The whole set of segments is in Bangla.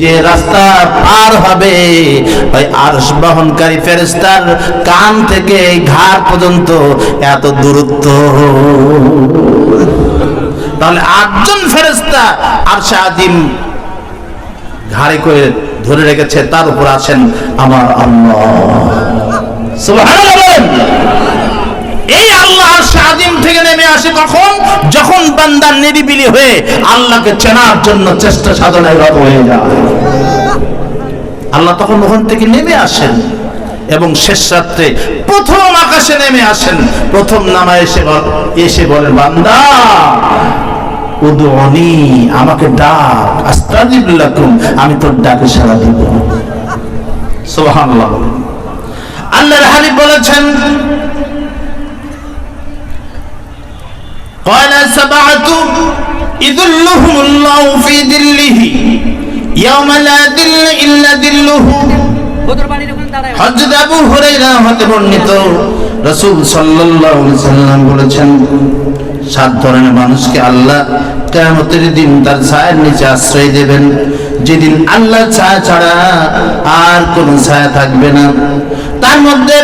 যে রাস্তা পার হবে, ওই আরশ বহনকারী ফেরেস্তার কান থেকে ঘাড় পর্যন্ত এত দূরত্ব। তাহলে আটজন ফেরেস্তা আরশে আজিম ঘাড়ে করে ধরে রেখেছে, তার উপর আছেন আমার আল্লাহ সুবহানাল্লাহ বলেন। এই আল্লাহ সাজিম থেকে নেমে আসে কখন? যখন বান্দা নিরিবিলি হয়ে আল্লাহকে চেনার জন্য চেষ্টা সাধনায় রত হয়ে যায়। আল্লাহ তখন ওখান থেকে নেমে আসেন এবং শেষ রাত্রে প্রথম আকাশে নেমে আসেন। প্রথম নামা এসে এসে বলেন বান্দা উদনি আমাকে ডাক, আস্তাজিব লাকুম, আমি তোর ডাকে সাড়া দিব। সুবহানাল্লাহ। আল্লাহর হাবিব বলেছেন قال سبعة يذلهم الله في ذله يوم لا ذل إلا ذله বদর বাড়ির ওখানে দাঁড়ায় হযরত আবু হুরায়রা হতে বর্ণিত রাসূল সাল্লাল্লাহু আলাইহি সাল্লাম বলেছেন সাত ধরনের মানুষকে আল্লাহ কিয়ামতের দিন তার ছায়ার নিচে আশ্রয় দেবেন যেদিন আল্লাহ ছায়া ছাড়া আর কোন ছায়া থাকবে না তার মধ্যে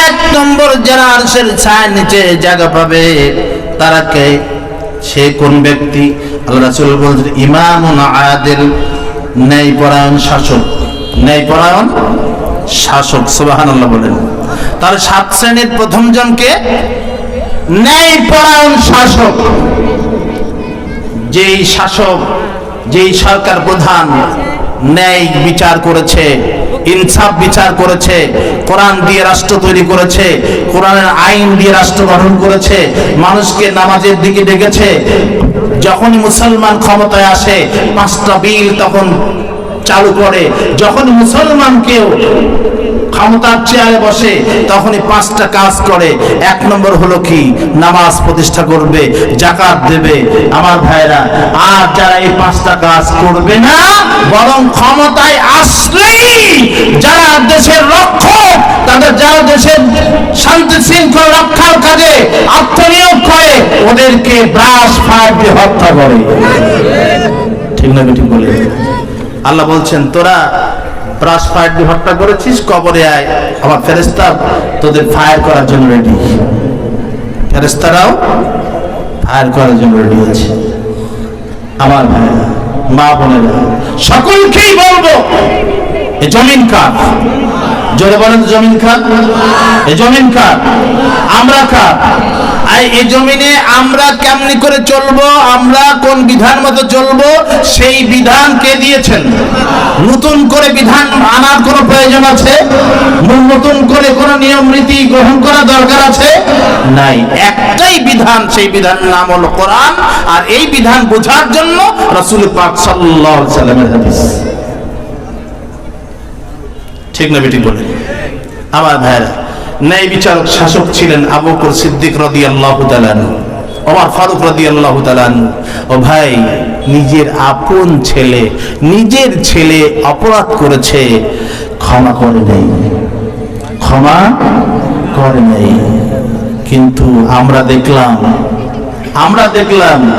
এক নম্বর যারা আরশের ছায়ার নিচে জায়গা পাবে তারা কে সে কোন ব্যক্তি? আল্লাহ রাসূল বলছেন ইমামুন আদিল, ন্যায়পরায়ণ শাসক। ন্যায়পরায়ণ শাসক, সুবহানাল্লাহ বলেন। তার সাত শ্রেণির প্রথম জনকে ন্যায়পরায়ণ শাসক। যেই শাসক, যেই সরকার প্রধান ন্যায় বিচার করেছে ইনসাফ বিচার করেছে, কোরআন দিয়ে রাষ্ট্র তৈরি করেছে, কোরআনের আইন দিয়ে রাষ্ট্র গঠন করেছে, মানুষকে নামাজের দিকে ডেকেছে। যখনই মুসলমান ক্ষমতায় আসে, পাঁচটা বিল তখন চালু করে। যখন মুসলমান কেউ ক্ষমতার চেয়ারে বসে তখনই পাঁচটা কাজ করে। এক নম্বর হলো কি? নামাজ প্রতিষ্ঠা করবে জাকাত দেবে। আমার ভাইরা, আর যারা এই পাঁচটা কাজ করবে না, বরং ক্ষমতায় আসলেই যারা দেশের রক্ষক তাদের যারা দেশের শান্তি শৃঙ্খলা রক্ষার কাজে আত্মনিয়োগ করে, ওদেরকে ব্রাশ ফায়ার দিয়ে হত্যা করে। ঠিক না ঠিক বলে? আল্লাহ বলছেন, তোরা ব্রাশ ফায়ার দিয়ে হত্যা করেছিস? কবরে আয়। আমার ফেরেস্তা তোদের ফায়ার করার জন্য রেডি ফেরেস্তারাও ফায়ার করার জন্য রেডি আছে। আমার ভাইরা, মা বোনেরা, সকলকেই বলব, এ জমিন কার? জোরে বলেন জমিন কার? এ জমিন কার? আমরা কার? এই জমিনে আমরা কেমনি করে চলবো? আমরা কোন বিধান মতো চলবো? সেই বিধান কে দিয়েছেন? নতুন করে বিধান আনার প্রয়োজন আছে? নতুন করে নিয়ম রীতি গ্রহণ করা দরকার আছে? নাই। একটাই বিধান, সেই বিধানের নাম হলো কোরআন। আর এই বিধান বোঝার জন্য রাসূল পাক সাল্লামের হাদিস। ঠিক না বেটি বলে? আমার ভাইরা ন্যায় বিচারক শাসক ছিলেন আবু বকর সিদ্দিক রাদিয়াল্লাহু তাআলা ওমর ফারুক রাদিয়াল্লাহু তাআলা ও ভাই, নিজের আপন ছেলে, নিজের ছেলে অপরাধ করেছে, ক্ষমা করে নেই। ক্ষমা করে নেই। কিন্তু আমরা দেখলাম আমরা দেখলাম,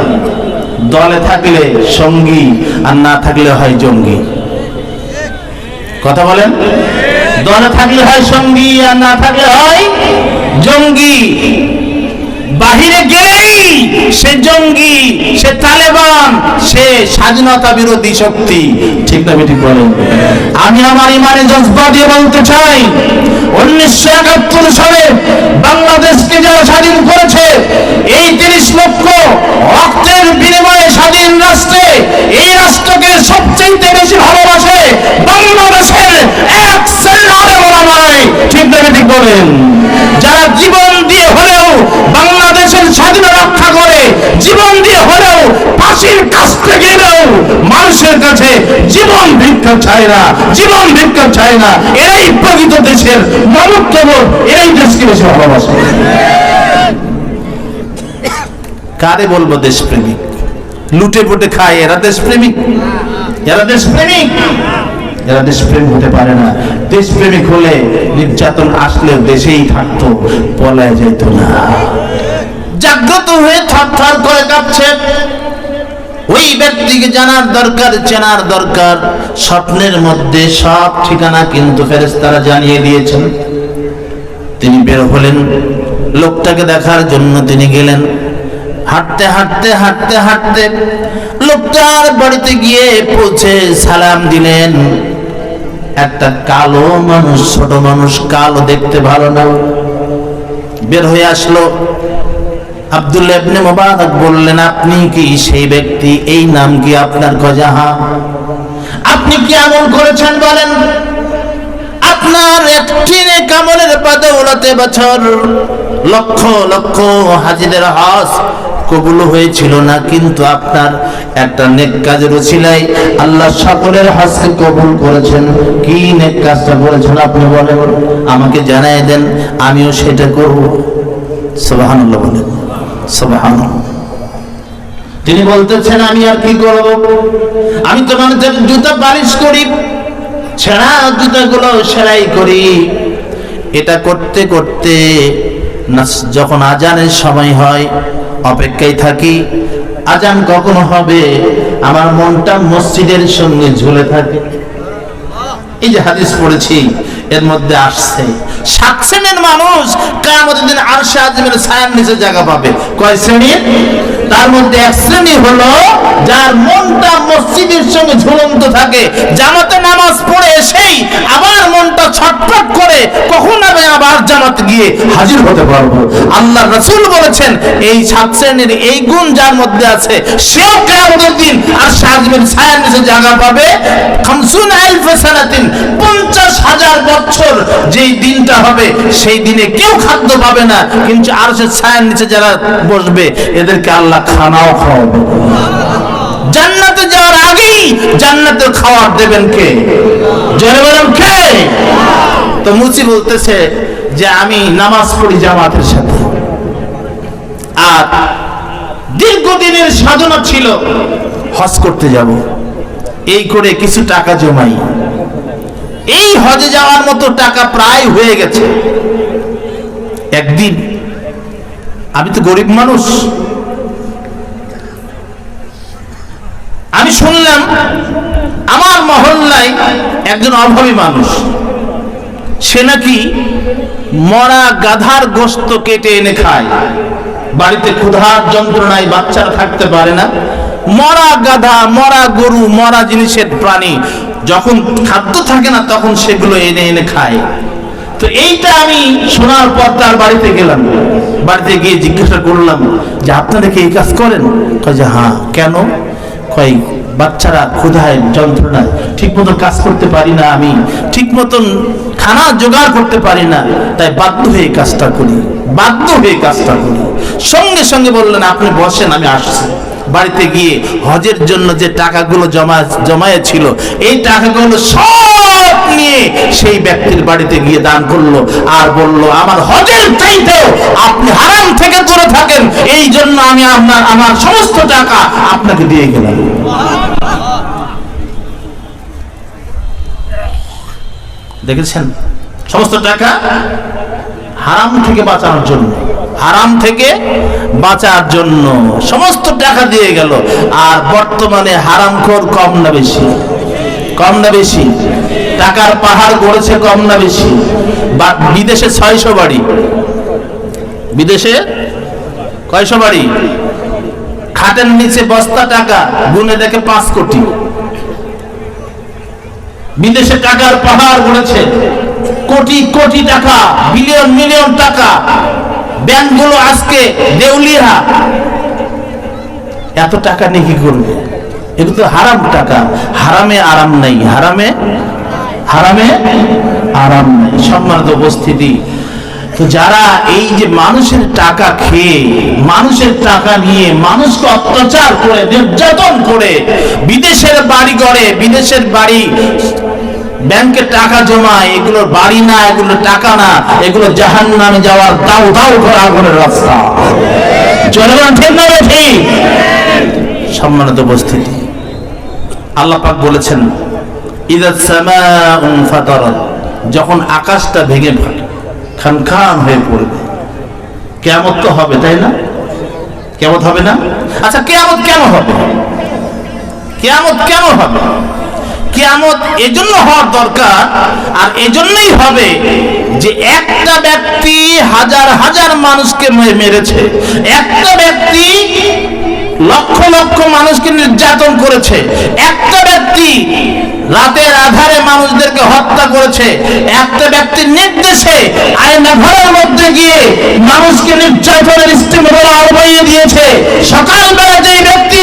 দলে থাকলে সঙ্গী আর না থাকলে হয় জঙ্গি। কথা বলেন? দলে থাকলে হয় সঙ্গী, আর না থাকলে হয় জঙ্গি। বাহিরে গেলেই সে জঙ্গি, সে তালেবান, সে স্বাধীনতা বিরোধী শক্তি। ঠিক না ঠিক বলেন? আমি আমার ইমানে জজবা দিয়ে বলতে চাই, উনিশশো একাত্তর সালে বাংলাদেশকে যারা স্বাধীন করেছে, এই তিরিশ লক্ষ রক্তের বিনিময়ে স্বাধীন রাষ্ট্রে, এই রাষ্ট্রকে সবচেয়ে বেশি ভালোবাসে বাংলাদেশের এক ঠিক না ঠিক বলেন, যারা জীবন দিয়ে হলেও বাংলাদেশের স্বাধীনতা রক্ষা করে, জীবন দিয়ে হলেও ফাঁসির কাছ থেকে মানুষের কাছে জীবন ভিক্ষা চায় না, জীবন ভিক্ষা চায় না। এরাই প্রকৃত দেশের মমত্ববোধ এরাই দেশকে বেশি ভালোবাসে। কারে বলব দেশপ্রেমিক? লুটে পুটে খায় এরা দেশপ্রেমিক? এরা দেশপ্রেমিক? এরা দেশপ্রেম হতে পারে না দেশপ্রেমিক হলে নির্যাতন আসলে দেশেই থাকতো, পলায় যেত না। জাগ্রত হয়ে থার থার করে কাঁপছে। ওই ব্যক্তিকে জানার দরকার, চেনার দরকার। স্বপ্নের মধ্যে সব ঠিকানা কিন্তু ফেরেশতারা জানিয়ে দিয়েছেন। তিনি বের হলেন। লোকটাকে দেখার জন্য তিনি গেলেন। হাঁটতে হাঁটতে হাঁটতে হাঁটতে লোকটার বাড়িতে গিয়ে পৌঁছে সালাম দিলেন। একটা কালো মানুষ, ছোট মানুষ, কালো দেখতে ভালো না। বের হয়ে আসলো। আব্দুল্লাহ ইবনে মুবারক বললেন, আপনি কি সেই ব্যক্তি? এই নাম কি আপনার কজাহা আপনি কি আমল করেছেন বলেন? আপনার একটি কামলের বদৌলতে বছর লক্ষ লক্ষ হাজিদের হজ কবুল হয়েছিল না, কিন্তু আপনার একটা নেক কাজের উছিলাই আল্লাহ সকলের হজকে কবুল করেছেন। কি নেক কাজটা করেছেন আপনি বলেন? আমাকে জানাই দেন, আমিও সেটা করব। সুবহানাল্লাহ বলেন। সুবহানাল্লাহ। তিনি বলতেছেন, আমি আর কি করব? আমি তো মানুষের জুতা পালিশ করি, ছেঁড়া জুতাগুলো সেলাই করি। এটা করতে করতে যখন আজানের সময় হয় অপেক্ষায় থাকি। আজান কখন হবে? আমার মনটা মসজিদের সঙ্গে ঝুলে থাকে। এই যে হাদিস পড়েছি, এর মধ্যে আসছে সাত শ্রেণির মানুষ কায়ামতের দিন আরশে আজমের ছায়ার নিচে জায়গা পাবে। কয় শ্রেণির তার মধ্যে এক শ্রেণি হলো যার মনটা মসজিদের সঙ্গে ঝুলন্ত থাকে। জামাতে নামাজ পড়ে এসেই আবার মনটা ছটফট করে কখন আমি আবার জামাত গিয়ে হাজির হতে পারব? আল্লাহ রাসূল বলেছেন, এই সাত শ্রেণির এই গুণ যার মধ্যে আছে, সেও কেয়ামতের দিন আর সাজবেন ছায়ার নিচে জায়গা পাবে। খামসুন আলফ সানাতিন, পঞ্চাশ হাজার বছর যেই দিনটা হবে, সেই দিনে কেউ খাদ্য পাবে না। কিন্তু আর সে ছায়ার নিচে যারা বসবে, এদেরকে আল্লাহ খানাও খাওয়াবে। জান্নাতে যাওয়ার আগেই জান্নাতের খাবার দেবেন কে? বলেন কে? তো মুচি বলতেছে যে, আমি নামাজ পড়ি জামাতের সাথে। আর দীর্ঘদিনের সাধনা ছিল, হজ করতে যাব। এই করে কিছু টাকা জমাই। এই হজে যাওয়ার মতো টাকা প্রায় হয়ে গেছে। একদিন, আমি তো গরিব মানুষ। আমি শুনলাম, আমার মহল্লায় একজন অভাবী মানুষ। সে নাকি মরা গাধার গোস্ত কেটে এনে খায়। বাড়িতে ক্ষুধার যন্ত্রণায় বাচ্চারা থাকতে পারে না। মরা গাধা, মরা গরু, মরা জিনিসের প্রাণী যখন খাদ্য থাকে না, তখন সেগুলো এনে এনে খায়। তো এইটা আমি শোনার পর তার বাড়িতে গেলাম। বাড়িতে গিয়ে জিজ্ঞাসা করলাম যে, আপনারা কি এই কাজ করেন? কয় যে হ্যাঁ। কেন? কয়, বাচ্চারা ক্ষুধায়, যন্ত্রণায় ঠিক মতো কাজ করতে পারি না আমি ঠিক মতন খানা জোগাড় করতে পারি না, তাই বাধ্য হয়ে কাজটা করি। বাধ্য হয়ে কাজটা করি। সঙ্গে সঙ্গে বললেন, আপনি বসেন, আমি আসছি। বাড়িতে গিয়ে হজের জন্য যে টাকাগুলো জমা জমায়ে ছিল এই টাকাগুলো সব নিয়ে সেই ব্যক্তির বাড়িতে গিয়ে দান করল আর বলল, আমার হজের চাইতেও আপনি হারাম থেকে দূরে থাকেন, এই জন্য আমি আপনার, আমার সমস্ত টাকা আপনাকে দিয়ে গেলাম। দেখেছেন? সমস্ত টাকা হারাম থেকে বাঁচানোর জন্য। হারাম থেকে বাঁচার জন্য সমস্ত টাকা দিয়ে গেল। আর বর্তমানে হারাম হারামখোর কম না বেশি। কম না বেশি। টাকার পাহাড় গড়েছে কম না বেশি। বা বিদেশে ছয়শো বাড়ি। বিদেশে কয়শো বাড়ি? খাটের নিচে বস্তা টাকা, গুনে দেখে পাঁচ কোটি। বিদেশে টাকার পাহাড় গড়েছে। কোটি কোটি টাকা, বিলিয়ন মিলিয়ন টাকা। ব্যাংকগুলো আজকে দেউলিয়া। এত টাকা নিয়ে কি করবে? এগুলো তো হারাম টাকা। হারামে আরাম নাই। হারামে? হারামে আরাম নাই। সম্মানিত উপস্থিতি। তো যারা এই যে মানুষের টাকা খেয়ে, মানুষের টাকা নিয়ে মানুষকে অত্যাচার করে, নির্যাতন করে, বিদেশের বাড়ি গড়ে, বিদেশের বাড়ি ব্যাংকে টাকা জমায় এগুলো বাড়ি না এগুলো টাকা না এগুলো জাহান নামে যাওয়ার দাও দাও করা রাস্তা। সম্মানিত উপস্থিতি। আল্লাহ পাক বলেছেন যখন আকাশটা ভেঙে ফাটে খান খান হয়ে পড়বে। কেয়ামত তো হবে, তাই না? কেমত হবে না? আচ্ছা কেয়ামত কেন হবে? কিয়ামত কেন হবে? কিয়ামত এজন্য হওয়ার দরকার, আর এজন্যই হবে যে একটা ব্যক্তি হাজার হাজার মানুষকে মেরেছে। একটা ব্যক্তি লক্ষ লক্ষ মানুষকে নির্যাতন করেছে। একটা ব্যক্তি রাতের আধারে মানুষদেরকে হত্যা করেছে। একটা ব্যক্তির নির্দেশে আয়না ঘরের মধ্যে গিয়ে মানুষকে নির্যাতনের স্টিম আহ্বাইয়ে দিয়েছে। সকালবেলা যে ব্যক্তি